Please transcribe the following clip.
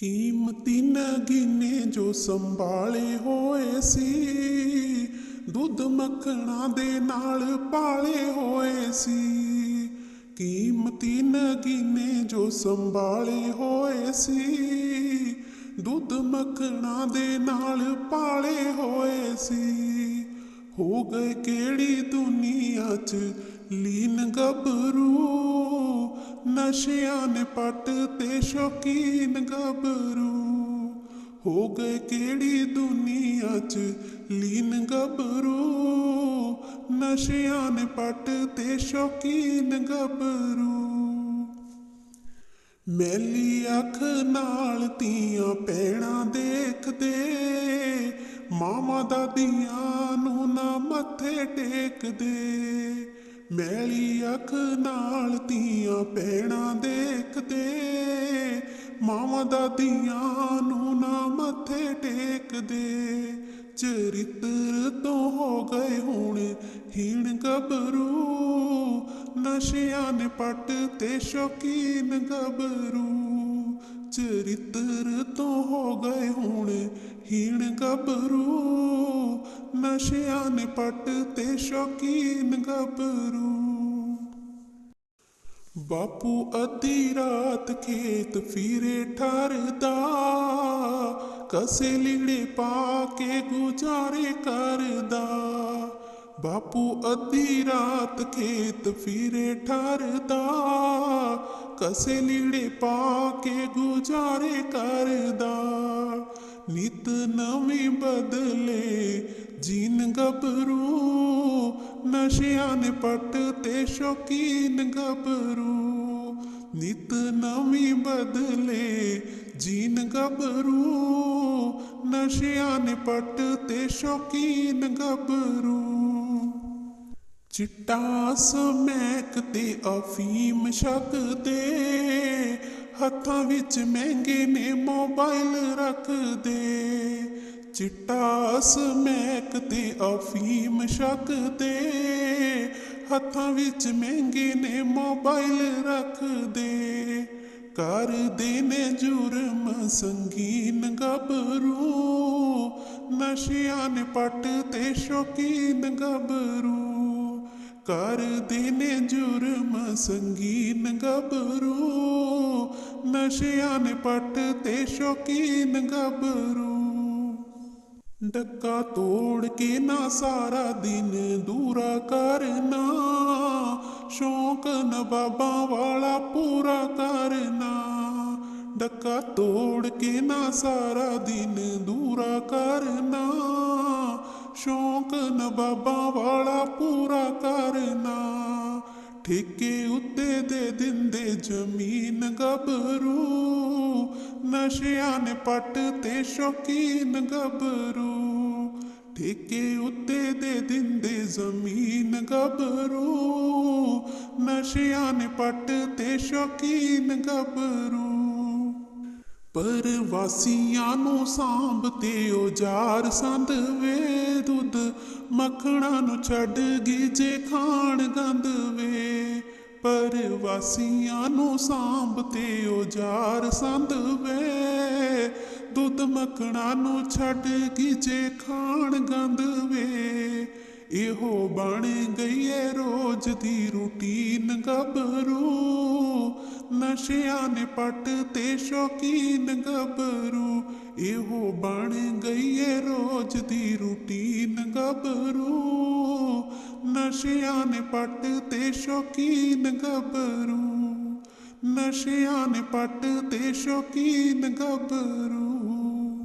ਕੀਮਤੀ ਨਗੀਨੇ ਜੋ ਸੰਭਾਲੇ ਹੋਏ ਸੀ, ਦੁੱਧ ਮੱਖਣਾ ਦੇ ਨਾਲ ਪਾਲੇ ਹੋਏ ਸੀ। ਕੀਮਤੀ ਨਗੀਨੇ ਜੋ ਸੰਭਾਲੇ ਹੋਏ ਸੀ, ਦੁੱਧ ਮੱਖਣਾ ਦੇ ਨਾਲ ਪਾਲੇ ਹੋਏ ਸੀ। ਹੋ ਗਏ ਕਿਹੜੀ ਦੁਨੀਆ 'ਚ ਲੀਨ ਗੱਭਰੂ ਨਸ਼ਿਆਂ ਨੇ ਪੱਟ ਤੇ ਸ਼ੌਕੀਨ ਗੱਭਰੂ। ਹੋ ਗਏ ਕਿਹੜੀ ਦੁਨੀਆ 'ਚ ਲੀਨ ਗੱਭਰੂ? ਨਸ਼ਿਆਂ ਨੇ ਪੱਟ ਤੇ ਸ਼ੌਕੀਨ ਗੱਭਰੂ। ਮੈਲੀ ਅੱਖ ਨਾਲ ਤੀਆਂ ਪੈਣਾ ਦੇਖਦੇ। ਮਾਮਾ ਦਾਦੀਆਂ ਨੂੰ ਨਾ ਮੱਥੇ ਟੇਕਦੇ। ਮੈਲੀ ਅੱਖ ਨਾਲ ਧੀਆਂ ਪੈਣਾ ਦੇਖਦੇ, ਮਾਵਾਂ ਦਾ ਧੀਆਂ ਨੂੰ ਨਾ ਮੱਥੇ ਟੇਕਦੇ। ਚਰਿੱਤਰ ਤੋਂ ਹੋ ਗਏ ਹੁਣ ਹੀਣ ਗੱਭਰੂ, ਨਸ਼ਿਆਂ ਨੇ ਪੱਟ ਤੇ ਸ਼ੌਕੀਨ ਗੱਭਰੂ। ਚਰਿੱਤਰ ਤੋਂ ਹੋ ਗਏ ਹੁਣ ਹੀਣ ਗੱਭਰੂ ਨਸ਼ਿਆਂ ਨੇ ਪੱਟ ਤੇ ਸ਼ੌਕੀਨ ਗੱਭਰੂ ਬਾਪੂ ਅੱਧੀ ਰਾਤ ਖੇਤ ਫੀਰੇ ਠਰਦਾ, ਕਸੇ ਲੀੜੇ ਪਾ ਕੇ ਗੁਜ਼ਾਰੇ ਕਰਦਾ। ਬਾਪੂ ਅੱਧੀ ਰਾਤ ਖੇਤ ਫੀਰੇ ਠਰਦਾ, ਕਸੇ ਲੀੜੇ ਪਾ ਕੇ ਗੁਜ਼ਾਰੇ ਕਰਦਾ। ਨਿਤ ਨਵੇਂ ਬਦਲੇ ਜੀਨ ਗੱਭਰੂ, ਨਸ਼ਿਆਂ ਨੇ ਪੱਟ ਤੇ ਸ਼ੌਕੀਨ ਗੱਭਰੂ। ਨਿਤ ਨਵੀਂ ਬਦਲੇ ਜੀਨ ਗੱਭਰੂ, ਨਸ਼ਿਆਂ ਨੇ ਪੱਟ ਤੇ ਸ਼ੌਕੀਨ ਗੱਭਰੂ। ਚਿੱਟਾ ਸਮੈਕ ਤੇ ਅਫੀਮ ਛਕਦੇ ਹੱਥਾਂ ਵਿੱਚ ਮਹਿੰਗੇ ਨੇ ਮੋਬਾਈਲ ਰੱਖਦੇ ਚਿੱਟਾ ਸਮੈਕ ਤੇ ਅਫੀਮ ਛਕਦੇ। ਹੱਥਾਂ ਵਿੱਚ ਮਹਿੰਗੇ ਨੇ ਮੋਬਾਈਲ ਰੱਖਦੇ। ਕਰਦੇ ਨੇ ਜੁਰਮ ਸੰਗੀਨ ਗੱਭਰੂ। ਨਸ਼ਿਆਂ ਨੇ ਪੱਟ ਤੇ ਸ਼ੌਕੀਨ ਗੱਭਰੂ। ਕਰਦੇ ਨੇ ਜੁਰਮ ਸੰਗੀਨ ਗੱਭਰੂ। ਨਸ਼ਿਆਂ ਨੇ ਪੱਟ ਤੇ ਸ਼ੌਕੀਨ ਗੱਭਰੂ। ਡੱਕਾ ਤੋੜ ਕੇ ਨਾ ਸਾਰਾ ਦਿਨ ਦੂਰਾ ਕਰਨਾ। ਸ਼ੌਂਕ ਨਵਾਬਾਂ ਵਾਲਾ ਪੂਰਾ ਕਰਨਾ। ਡੱਕਾ ਤੋੜ ਕੇ ਨਾ ਸਾਰਾ ਦਿਨ ਦੂਰਾ ਕਰਨਾ। ਸ਼ੌਂਕ ਨਵਾਬਾਂ ਵਾਲਾ ਪੂਰਾ ਕਰਨਾ। ਠੇਕੇ ਉੱਤੇ ਦੇ ਦਿੰਦੇ ਜ਼ਮੀਨ ਗੱਭਰੂ। ਨਸ਼ਿਆਂ ਨੇ ਪੱਟ ਤੇ ਸ਼ੌਕੀਨ ਗੱਭਰੂ। ਠੇਕੇ ਉੱਤੇ ਦੇ ਦਿੰਦੇ ਜ਼ਮੀਨ ਗੱਭਰੂ। ਨਸ਼ਿਆਂ ਨੇ ਪੱਟ ਤੇ ਸ਼ੌਕੀਨ ਗੱਭਰੂ। ਪਰਵਾਸੀਆਂ ਨੂੰ ਸਾਂਭ ਤੇ ਉਜਾਰ ਸੰਦ ਵੇ ਦੁੱਧ। ਮੱਖਣਾ ਨੂੰ ਛੱਡ ਗਈ ਜੇ ਖਾਣ ਗੰਦ ਵੇ। ਪਰਵਾਸੀਆਂ ਨੂੰ ਸਾਂਭ ਤੇ ਉਜਾਰ ਸੰਦ ਵੇ। ਦੁੱਧ ਮੱਖਣਾ ਨੂੰ ਛੱਡ ਗਈ ਖਾਣ ਗੰਦ ਵੇ। ਇਹੋ ਬਣ ਗਈ ਏ ਰੋਜ਼ ਦੀ ਰੂਟੀਨ ਗੱਭਰੂ। ਨਸ਼ਿਆਂ ਨੇ ਪੱਟ ਤੇ ਸ਼ੌਕੀਨ ਗੱਭਰੂ। ਇਹੋ ਬਣ ਗਈ ਏ ਰੋਜ਼ ਦੀ ਰੁਟੀਨ ਗੱਭਰੂ। ਨਸ਼ਿਆਂ ਨੇ ਪੱਟ ਤੇ ਸ਼ੌਕੀਨ ਗੱਭਰੂ। ਨਸ਼ਿਆਂ ਨੇ ਪੱਟ ਤੇ ਸ਼ੌਕੀਨ ਗੱਭਰੂ।